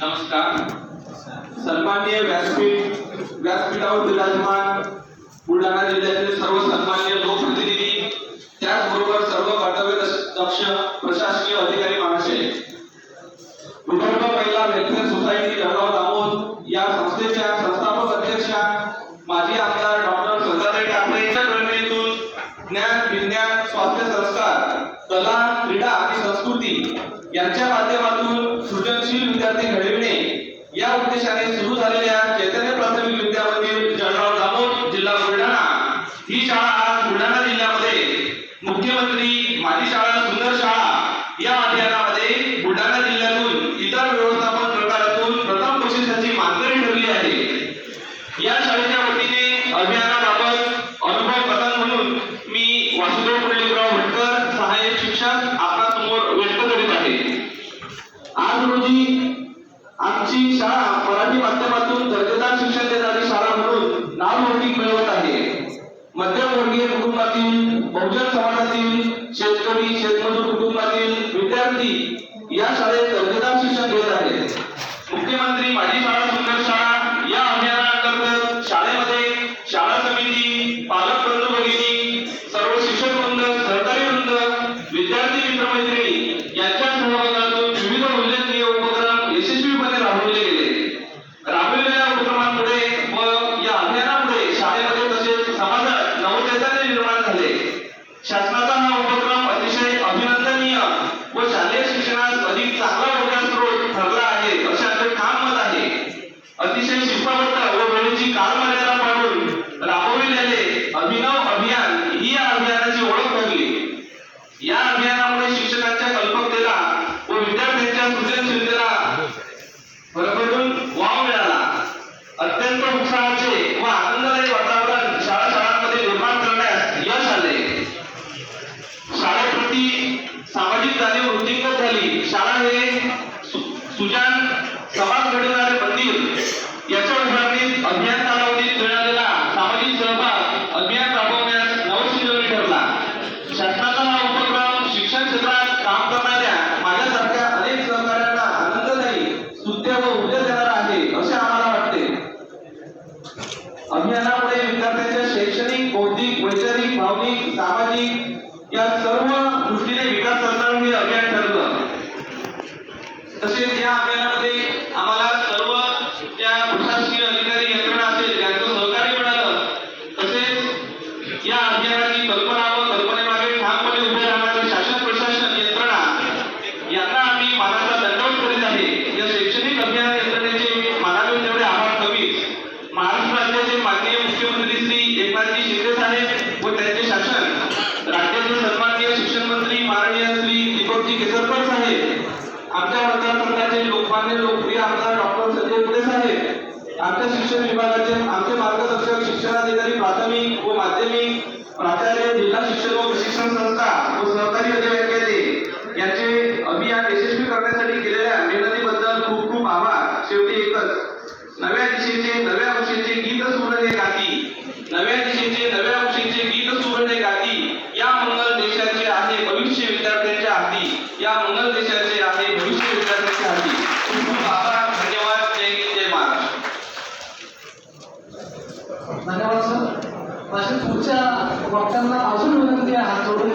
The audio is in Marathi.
नमस्कार. सन्मान्य व्यासपीठ व्यासपीठावर विराजमान बुलढाणा जिल्ह्यातील सर्व सन्मान्य लोकप्रतिनिधी त्याचबरोबर सर्व कर्तव्य दक्ष प्रशासकीय अधिकारी महाशय विदर्भ महिला वेलफेअर सोसायटी जळगाव दामोद या संस्थेच्या संस्थापक अध्यक्षा माजी आमदार डॉक्टर संध्याताई ठाकरे यांच्या प्रेरणेतून ज्ञान विज्ञान स्वास्थ्य संस्कार कला माध्यमातून विद्यार्थी घडविणे. या उद्देशाने सुरू झालेल्या चैतन्य प्राथमिक विद्या मंदिर जळगाव दामोद जिल्हा बुलढाणा. ही शाळा आज बुलढाणा जिल्ह्यामध्ये मुख्यमंत्री माझी शाळा आज रोजी आमची शाळा मराठी माध्यमातून दर्जेदार शिक्षण देणारी शाळा म्हणून नावलौकिक मिळवत आहे. मध्यमवर्गीय कुटुंबातील बहुजन समाजातील शेतकरी शेतमजूर कुटुंबातील विद्यार्थी या शाळेत दर्जेदार शिक्षण घेत आहेत. समाज घडवणारे मंदिर याच्या उभारणीत अभियान कालावधीत मिळालेला सामाजिक सहभाग अभियान राबवण्यास नवसंजीवनी ठरला. शासनाचा हा उपक्रम शिक्षण क्षेत्रात काम करणाऱ्या माझ्यासारख्या अनेक सहकाऱ्यांना आनंददायी स्तुत्य व ऊर्जा देणारा आहे असे आम्हाला वाटते. अभियानामुळे विद्यार्थ्यांच्या शैक्षणिक बौद्धिक वैचारिक भावनिक सामाजिक या सर्व दृष्टीने विकास करणारं हे अभियान ठरलं. तसेच या अभियानामध्ये आम्हाला सर्व ज्या प्रशासकीय अधिकारी यंत्रणा असेल त्यांचं सहकार्य मिळालं तसेच या अभियानाची कल्पना व कल्पनेमागे ठामपणे उभे राहणारे शासन प्रशासन यंत्रणा यांना आम्ही मानाचा दंडवत करीत आहे या शैक्षणिक अभियान यंत्रणेचे मानावे तेवढे आभार कमीच महाराष्ट्र राज्याचे माननीय मुख्यमंत्री श्री एकनाथजी शिंदे साहेब व त्यांचे शासन राज्याचे सन्माननीय शिक्षण मंत्री माननीय श्री दीपकजी केसरकर साहेब आमच्या मतदारसंघाचे लोकमान्य लोकप्रिय आमदार डॉक्टर संजय पुढे साहेब आमच्या शिक्षण विभागाचे आमचे मार्गदर्शक शिक्षणाधिकारी प्राथमिक व माध्यमिक प्राचार्य जिल्हा शिक्षण व प्रशिक्षण संस्था या उन्नत देशाचे आहे भविष्य विकासाचे हाती. खूप आभार धन्यवाद जय हिंद जय महाराष्ट्र. धन्यवाद सर. माझ्या पुढच्या वक्त्यांना अजून विनंती आहे हात जोडून